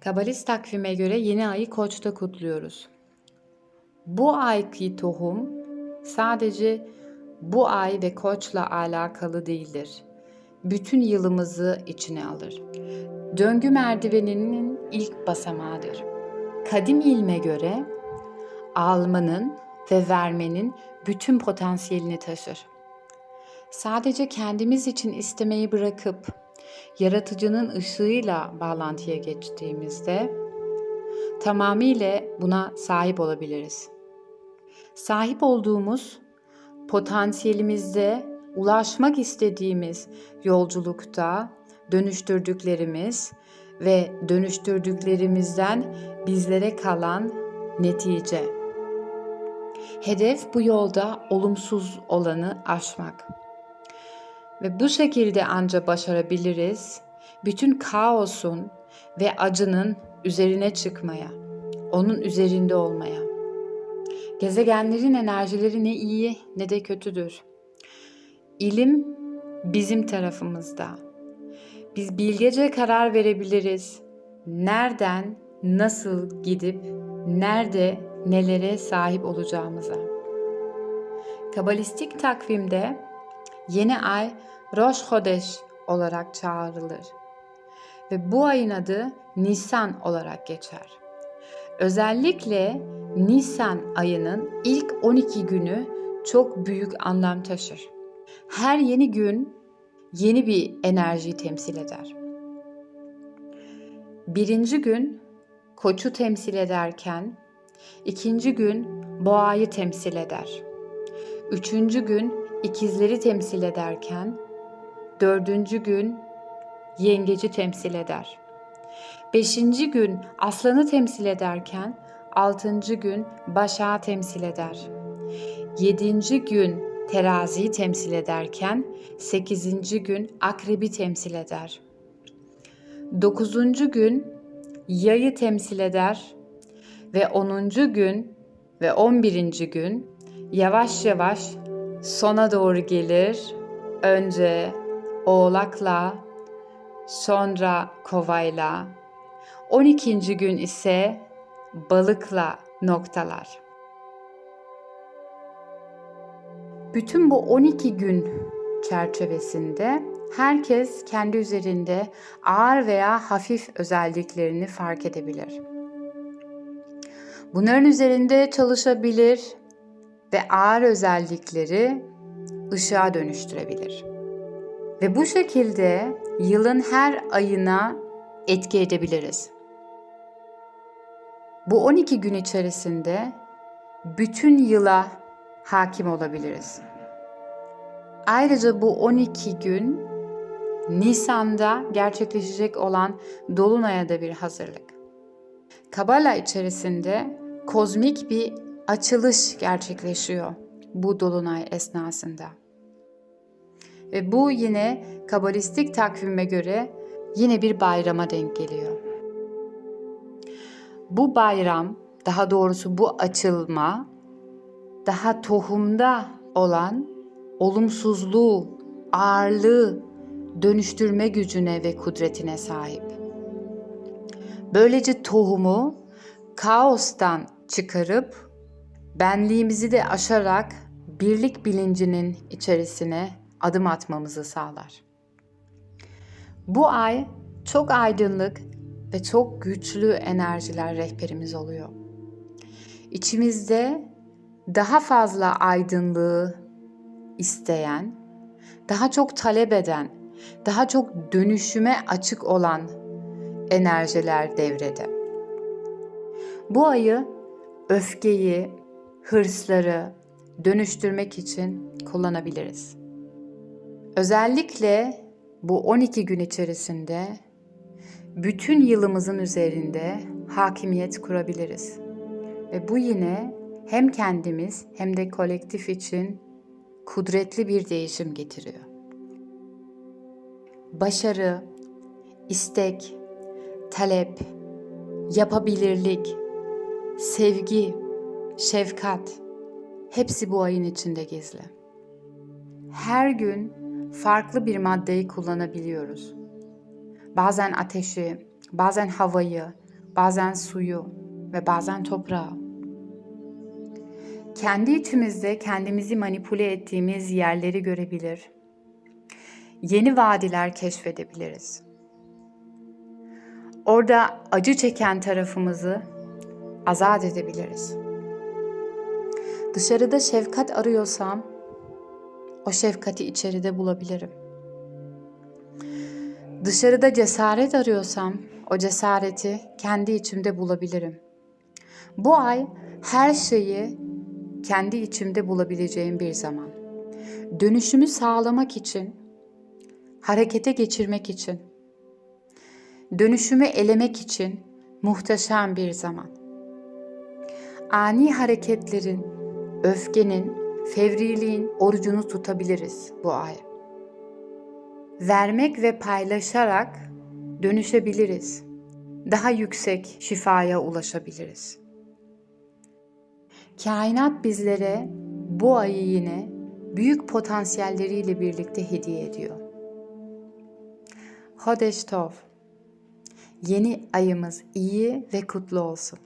Kabalist takvime göre yeni ayı Koç'ta kutluyoruz. Bu ayki tohum sadece bu ay ve Koç'la alakalı değildir. Bütün yılımızı içine alır. Döngü merdiveninin ilk basamağıdır. Kadim ilme göre almanın ve vermenin bütün potansiyelini taşır. Sadece kendimiz için istemeyi bırakıp yaratıcının ışığıyla bağlantıya geçtiğimizde tamamıyla buna sahip olabiliriz. Sahip olduğumuz potansiyelimizde ulaşmak istediğimiz yolculukta dönüştürdüklerimiz ve dönüştürdüklerimizden bizlere kalan netice. Hedef bu yolda olumsuz olanı aşmak. Ve bu şekilde anca başarabiliriz bütün kaosun ve acının üzerine çıkmaya, onun üzerinde olmaya. Gezegenlerin enerjileri ne iyi ne de kötüdür. İlim bizim tarafımızda. Biz bilgece karar verebiliriz. Nereden, nasıl gidip, nerede, nelere sahip olacağımıza. Kabalistik takvimde yeni ay Rosh Hodesh olarak çağrılır ve bu ayın adı Nisan olarak geçer. Özellikle Nisan ayının ilk 12 günü çok büyük anlam taşır. Her yeni gün yeni bir enerjiyi temsil eder. Birinci gün koçu temsil ederken, ikinci gün boğayı temsil eder. Üçüncü gün ikizleri temsil ederken, dördüncü gün yengeci temsil eder. Beşinci gün aslanı temsil ederken, altıncı gün başağı temsil eder. Yedinci gün teraziyi temsil ederken, sekizinci gün akrebi temsil eder. Dokuzuncu gün yayı temsil eder ve onuncu gün ve on birinci gün yavaş yavaş sona doğru gelir. Önce oğlakla, sonra kovayla, 12. gün ise balıkla noktalar. Bütün bu 12 gün çerçevesinde herkes kendi üzerinde ağır veya hafif özelliklerini fark edebilir. Bunların üzerinde çalışabilir ve ağır özellikleri ışığa dönüştürebilir. Ve bu şekilde yılın her ayına etki edebiliriz. Bu 12 gün içerisinde bütün yıla hakim olabiliriz. Ayrıca bu 12 gün Nisan'da gerçekleşecek olan Dolunay'a da bir hazırlık. Kabala içerisinde kozmik bir açılış gerçekleşiyor bu dolunay esnasında. Ve bu yine kabalistik takvime göre yine bir bayrama denk geliyor. Bu bayram, daha doğrusu bu açılma daha tohumda olan olumsuzluğu, ağırlığı dönüştürme gücüne ve kudretine sahip. Böylece tohumu kaostan çıkarıp benliğimizi de aşarak birlik bilincinin içerisine adım atmamızı sağlar. Bu ay çok aydınlık ve çok güçlü enerjiler rehberimiz oluyor. İçimizde daha fazla aydınlığı isteyen, daha çok talep eden, daha çok dönüşüme açık olan enerjiler devrede. Bu ayı öfkeyi, hırsları dönüştürmek için kullanabiliriz. Özellikle bu 12 gün içerisinde bütün yılımızın üzerinde hakimiyet kurabiliriz. Ve bu yine hem kendimiz hem de kolektif için kudretli bir değişim getiriyor. Başarı, istek, talep, yapabilirlik, sevgi, şefkat hepsi bu ayın içinde gizli. her gün farklı bir maddeyi kullanabiliyoruz. Bazen ateşi, bazen havayı, bazen suyu ve bazen toprağı. Kendi içimizde kendimizi manipüle ettiğimiz yerleri görebilir. Yeni vadiler keşfedebiliriz. Orada acı çeken tarafımızı azat edebiliriz. Dışarıda şefkat arıyorsam o şefkati içeride bulabilirim. Dışarıda cesaret arıyorsam o cesareti kendi içimde bulabilirim. Bu ay her şeyi kendi içimde bulabileceğim bir zaman. Dönüşümü sağlamak için, harekete geçirmek için, dönüşümü elemek için muhteşem bir zaman. Ani hareketlerin, öfkenin, fevriliğin orucunu tutabiliriz bu ay. Vermek ve paylaşarak dönüşebiliriz. Daha yüksek şifaya ulaşabiliriz. Kainat bizlere bu ayı yine büyük potansiyelleriyle birlikte hediye ediyor. Hodeş Tov. Yeni ayımız iyi ve kutlu olsun.